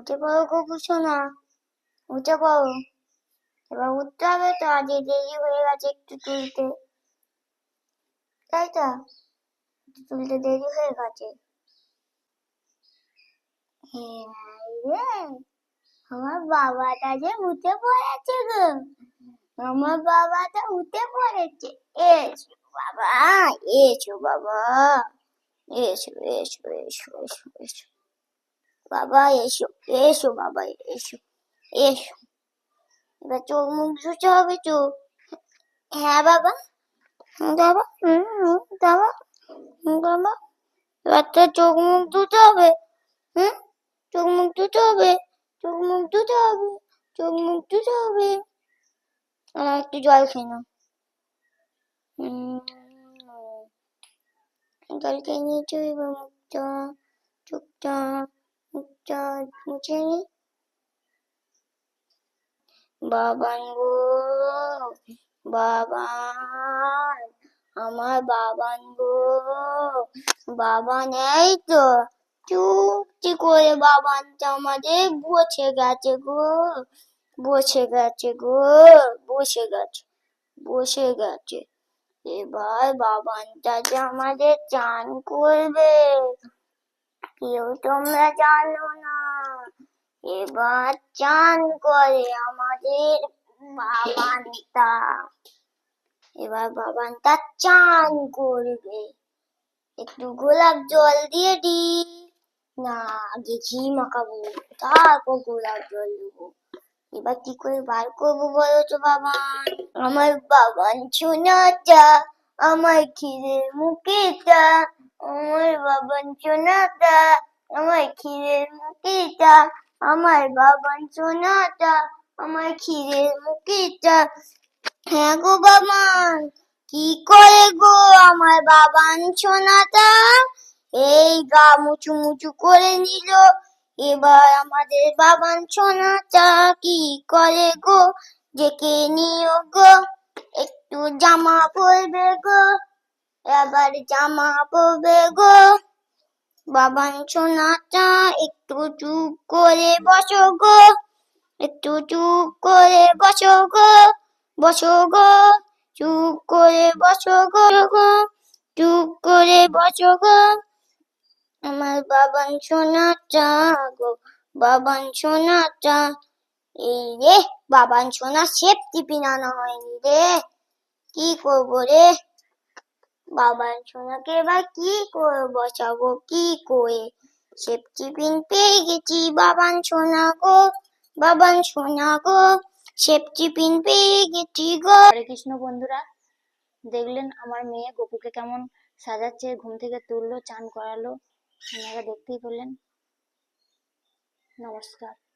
উঠে পড়ো গপু শোনা উঠে পড়ো এবার উঠতে হবে তো, আজকে দেরি হয়ে গেছে একটু তুলতে। তাই তো? তুলতে দেরি হয়ে গেছে। হ্যাঁ রে, আমার বাবাটা যে উঠে পড়েছে গো। আমার বাবাটা উঠে পড়েছে। এসো বাবা এসো বাবা। এসো এসো এসো এসো এসো। বাবা এসো এসো বাবা এসো এসো। এবার চোখ মুখ ধুতে হবে তো। হ্যাঁ বাবা হুম, বাবা হুম বাবা বাবা। এবার তো চোখ মুখ ধুতে হবে হুম চোখ মুখ ধুতে হবে চোখ মুখ ধুতে হবে চোখ মুখ ধুতে হবে। আর একটু জল খেয়ে নাও। জল খেয়ে নিয়েছো এবার মুখটা চোখটা। মুছে বাবান গো বাবান, আমার বাবান গো বাবান, এই তো। চুপটি করে বাবানটা আমাদের বসে গেছে গো, বসে গেছে গো, বসে গেছে বসে গেছে। এবার বাবানটা যে আমাদের চান করবে। কেউ তোমরা জানো না এবার চান করে আমাদের বাবানটা। এবার বাবানটা চান করবে। একটু গোলাপ জল দিয়ে দি না, আগে ঘি মাখাবো, তারপর গোলাপ জল দেবো। এবার কি করে বার করব বলো তো বাবান? আমার বাবান সোনাটা, আমার ক্ষীরের মুখেটা আমার বাবান সোনাটা, আমার ক্ষীরের মুখেটা আমার বাবান সোনাটা, আমার ক্ষীরের মুখেটা হ্যাঁ গো বাবান, কি করে গো আমার বাবান সোনাটা? এই গা মুচু মুচু করে নিল। এবার আমাদের বাবান সোনাটা কি করে গো? ডেকে নিও গো। একটু জামা পরবে গো। এবার জামা পরবে গো। বাবান সোনাটা একটু চুপ করে বসো গো। একটু চুপ করে বসো গো বসো গো। চুপ করে বসো গো, চুপ করে বসো গো। আমার বাবান সোনাটা গো বাবান সোনাটা। এই রে বাবান সোনা সেফটি পিন আনা হয়নি রে। কি করব রে? বাবান সোনাকে এবার কি করে বসাবো, কি করে? সেফটি পিন পেয়ে গেছি বাবান সোনা গো বাবান সোনা গো সেফটি পিন পেয়ে গেছি গো। হরে কৃষ্ণ বন্ধুরা, দেখলেন আমার মেয়ে গপুকে কেমন সাজাচ্ছে, ঘুম থেকে তুললো, চান করালো, আপনারা দেখতেই পেলেন। নমস্কার।